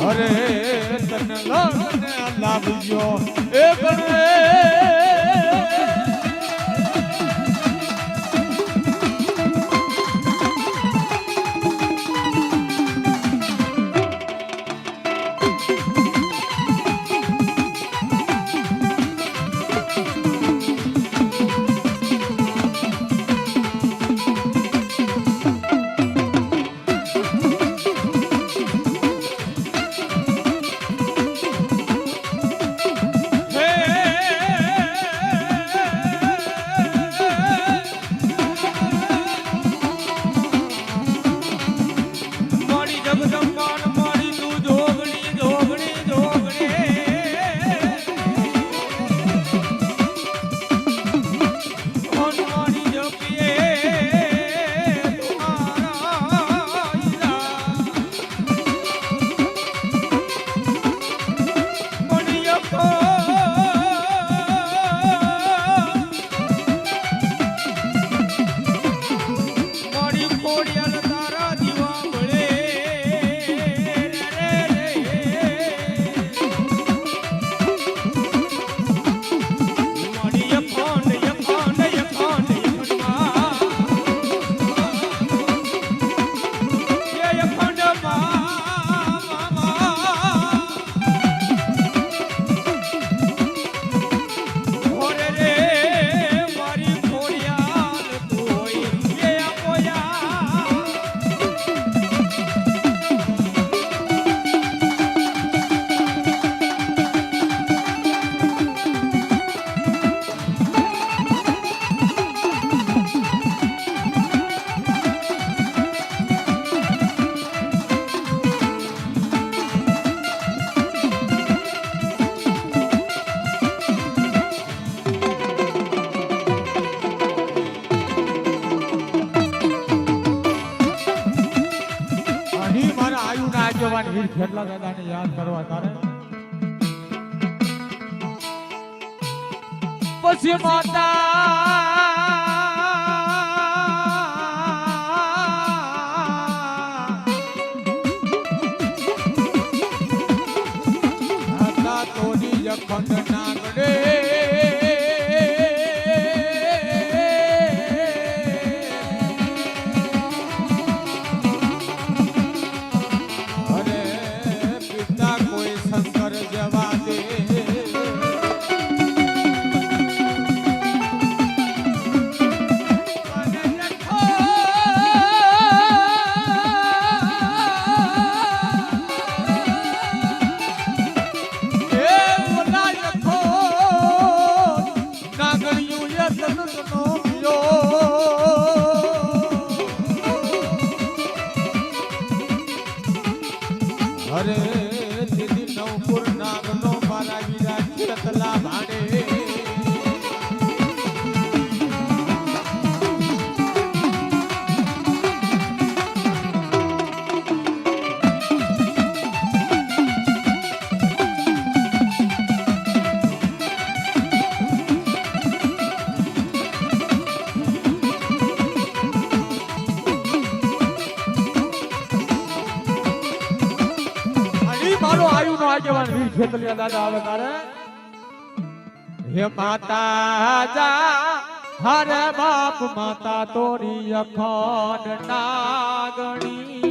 અરે તન લાગને લાવજો એ બને આગેવાન વીર ખેડલા દાદાને યાદ કરવા તારે? પછી માતા તોરી જખન નાગડે हरे ખેતલિયા દાદા આવે તારે? હે માતા જા હરે બાપ માતા તોરી અખાન નાગણી.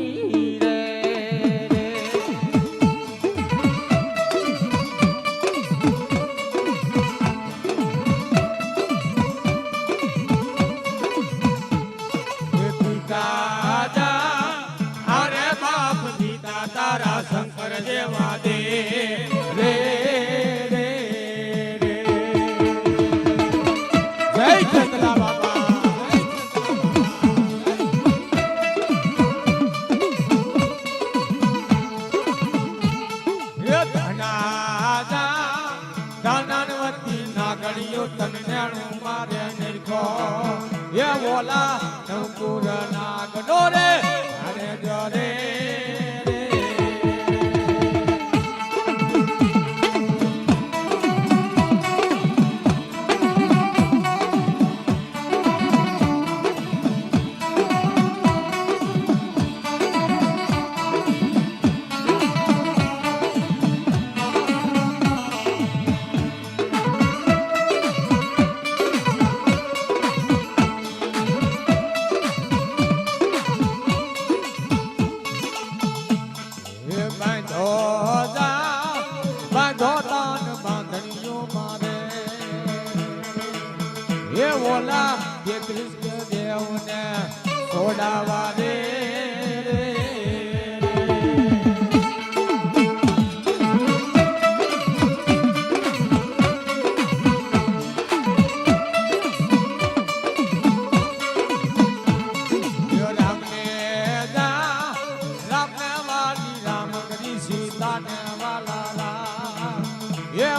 વડાવા રે.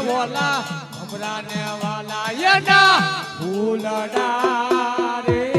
વાલા ભમરાને વાલા એના રે.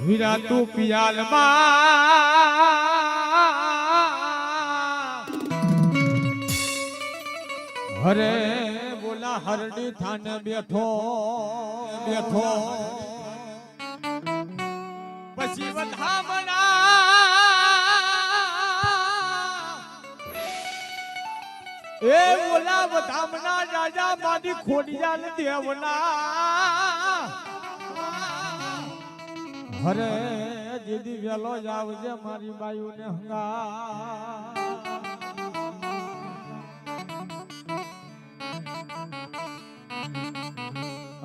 હીરા તું પિયાલ હરે બોલા હરડી થાને બેઠો બેઠો. પછી વધામણા. એ બોલા વધામણા રાજા મારી ખોડિયા દેવના. હરે દીદી વેલો જ આવજે મારી બાયુ ને હંગા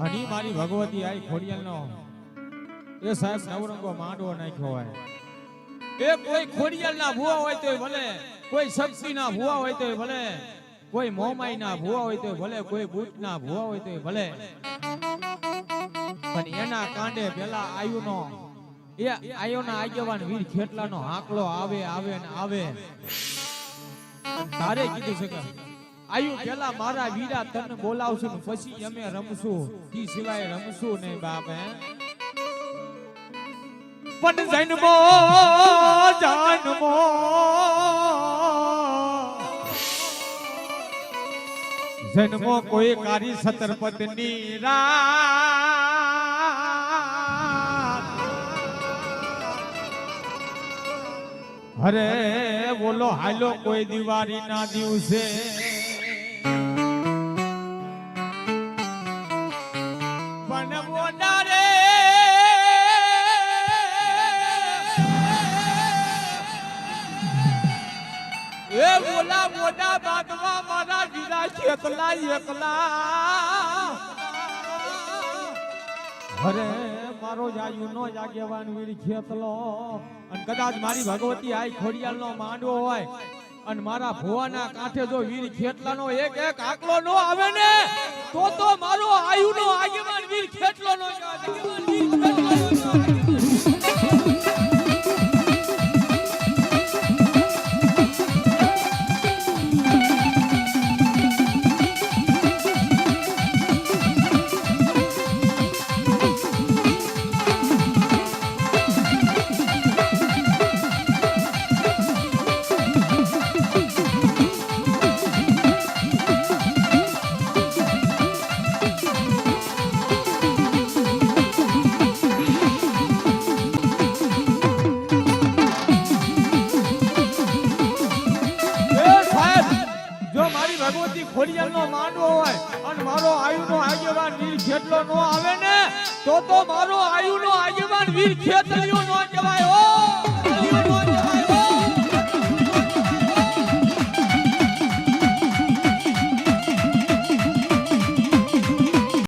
હની મારી ભગવતી આઈ ખોડિયલ નો એ સાહેબ નવરંગો માંડવો નાખ્યો હોય. એ કોઈ ખોડિયલ ના ભૂવા હોય તોય ભલે, કોઈ શક્તિ ના ભૂવા હોય તોય ભલે, કોઈ મોમાઈ ના ભૂવા હોય તોય ભલે, કોઈ બુટ ના ભૂવા હોય તોય ભલે. પણ એના કાંડે પેલા આવ્યું નો એ આયો ના આગેવાન વીર ખેટલા નો હાકલો આવે આવે ને આવે. તારે કીધું છે કે, આયુ પેલા મારા વીરા તને બોલાવશું ને પછી અમે રમશું. ઈ સિવાય રમશું નહીં બાપે પણ જન્મો જન્મો. જન્મો કોઈ કારી સતરપતની રાત અરે બોલો, હાલો કોઈ દિવાળી ના દિવસે. પણ બોલા રે. એ બોલા, મોટા બાદમાં મારા વીરા ખેતલા એકલા. અરે મારો જાયુ નો જાગેવાન વીર ખેતલો. અને કદાચ મારી ભગવતી આઈ ખોડિયાલ નો માંડવો હોય, અને મારા ભુવાના કાંઠે જો વીર ખેતલાનો એક એક આકલો નો આવે ને, તો તો મારો આયુ નો આગેવાન વીર ખેતલો નો આગેવાન વીર ખેતલો ભગવતી ખોડિયાલનો માંડવો હોય અને મારો આયુનો આગેવાન વીર ખેતલો નો આવે ને, તો તો મારો આયુનો આગેવાન વીર ખેતલિયો નો કહેવાય